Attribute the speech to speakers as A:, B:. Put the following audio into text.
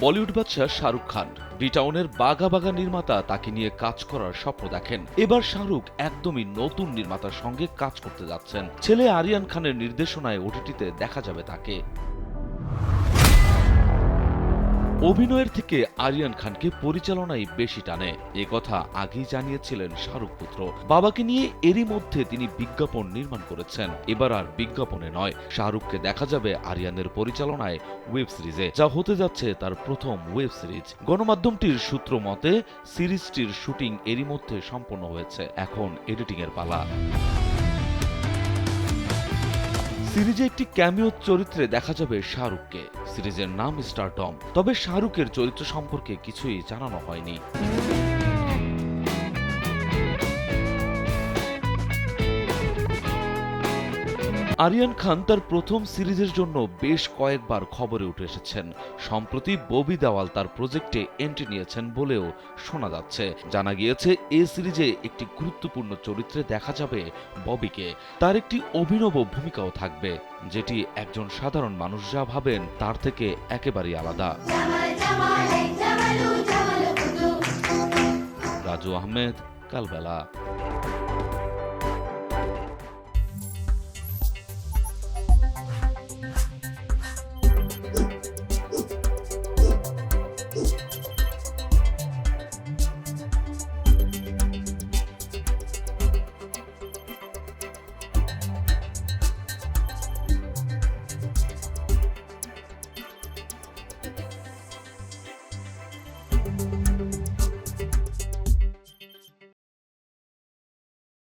A: বলিউড বাদশাহ শাহরুখ খান। বিটাউনের বাঘা বাঘা নির্মাতা তাকে নিয়ে কাজ করার স্বপ্ন দেখেন। এবার শাহরুখ একদমই নতুন নির্মাতার সঙ্গে কাজ করতে যাচ্ছেন। ছেলে আরিয়ান খানের নির্দেশনায় ওটিটিতে দেখা যাবে তাকে। অভিনয়ের থেকে আরিয়ান খানকে পরিচালনায় বেশি টানে। এ কথা আগেই জানিয়েছিলেন শাহরুখ পুত্র। বাবাকে নিয়ে এরই মধ্যে তিনি বিজ্ঞাপন নির্মাণ করেছেন। এবার আর বিজ্ঞাপনে নয়, শাহরুখকে দেখা যাবে আরিয়ানের পরিচালনায় ওয়েব সিরিজে, যা হতে যাচ্ছে তার প্রথম ওয়েব সিরিজ। গণমাধ্যমটির সূত্র মতে, সিরিজটির শুটিং এরই মধ্যে সম্পন্ন হয়েছে। এখন এডিটিং এর পালা। সিরিজে একটি ক্যামিও চরিত্রে দেখা যাবে শাহরুখকে। সিরিজের নাম স্টারটম তবে শাহরুখের চরিত্র সম্পর্কে কিছুই জানানো হয়নি। আরিয়ান খান তার প্রথম সিরিজের জন্য বেশ কয়েকবার খবরে উঠে এসেছেন। সম্প্রতি ববি দেওয়াল তার প্রজেক্টে এন্ট্রি নিয়েছেন বলেও শোনা যাচ্ছে। জানা গিয়েছে, এ সিরিজে একটি গুরুত্বপূর্ণ চরিত্রে দেখা যাবে ববিকে। তার একটি অভিনব ভূমিকাও থাকবে, যেটি একজন সাধারণ মানুষ যা ভাবেন তার থেকে একেবারেই আলাদা। রাজু আহমেদ, কালবেলা। Música